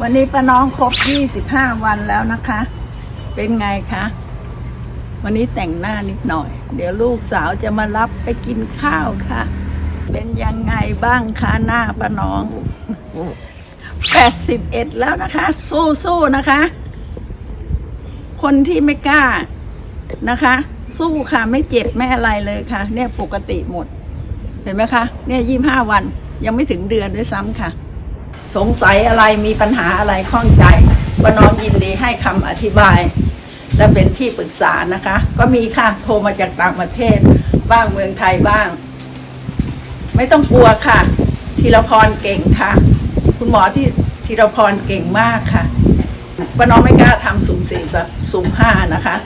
วันนี้ป้าน้องครบ 25 วันแล้วนะคะ เป็นไงคะ วันนี้แต่งหน้านิดหน่อย เดี๋ยวลูกสาวจะมารับไปกินข้าวค่ะ เป็นยังไงบ้างคะหน้าป้าน้อง 81 แล้วนะคะ สู้ๆนะคะ คนที่ไม่กล้านะคะ สู้ค่ะไม่เจ็บไม่อะไรเลยค่ะ เนี่ยปกติหมด เห็นไหมคะ เนี่ยยี่ห้าวันยังไม่ถึงเดือนด้วยซ้ำค่ะ สงสัยอะไรมีปัญหาอะไรข้องใจป้าน้องยินดีให้คำอธิบาย และเป็นที่ปรึกษานะคะ ก็มีค่ะโทรมาจากต่างประเทศ บ้างเมืองไทยบ้าง ไม่ต้องกลัวค่ะธีรพรเก่งค่ะ คุณหมอที่ธีรพรเก่งมากค่ะป้าน้องไม่กล้าทำสุ่มสี่แบบสุ่มห้านะคะ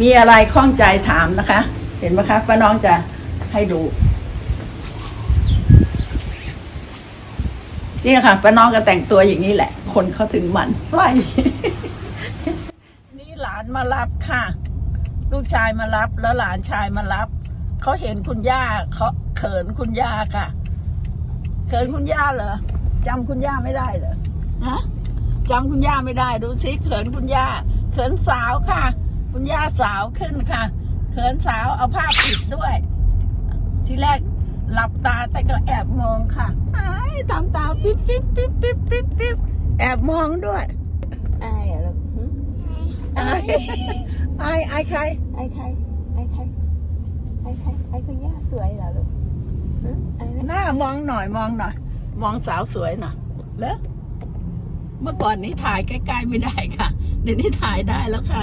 มีอะไรข้องใจถามนะคะ เห็นไหมคะป้าน้องจะให้ดู นี่นะคะป้าน้องก็แต่งตัวอย่างนี้แหละ คนเขาถึงหมันไส้นี่หลานมารับค่ะ ลูกชายมารับแล้วหลานชายมารับเขาเห็นคุณย่าเขาเขินคุณย่าค่ะเขินคุณย่าเหรอจำคุณย่าไม่ได้เหรอฮะจำคุณย่าไม่ได้ดูสิเขินคุณย่าเขินสาวค่ะ คุณย่าสาวขึ้นค่ะเขินสาวเอาผ้าปิดด้วย ที่แรก หลับตาแต่ก็แอบมองค่ะไอ้ายทำตาปิ๊บปิ๊บปิ๊บปิ๊บปิ๊บปิ๊บแอบมองด้วยอายเหรอหึอายอายอายใครไอ้ใครไอ้ใครไอ้ใครไอ้คุณย่าสวยเหรอลูกฮะไอ้นะหน้ามองหน่อยมองหน่อย มองสาวสวยหน่อยแล้วเมื่อก่อนนี้ถ่ายใกล้ๆไม่ได้ค่ะ เดี๋ยวนี้ถ่ายได้แล้วค่ะ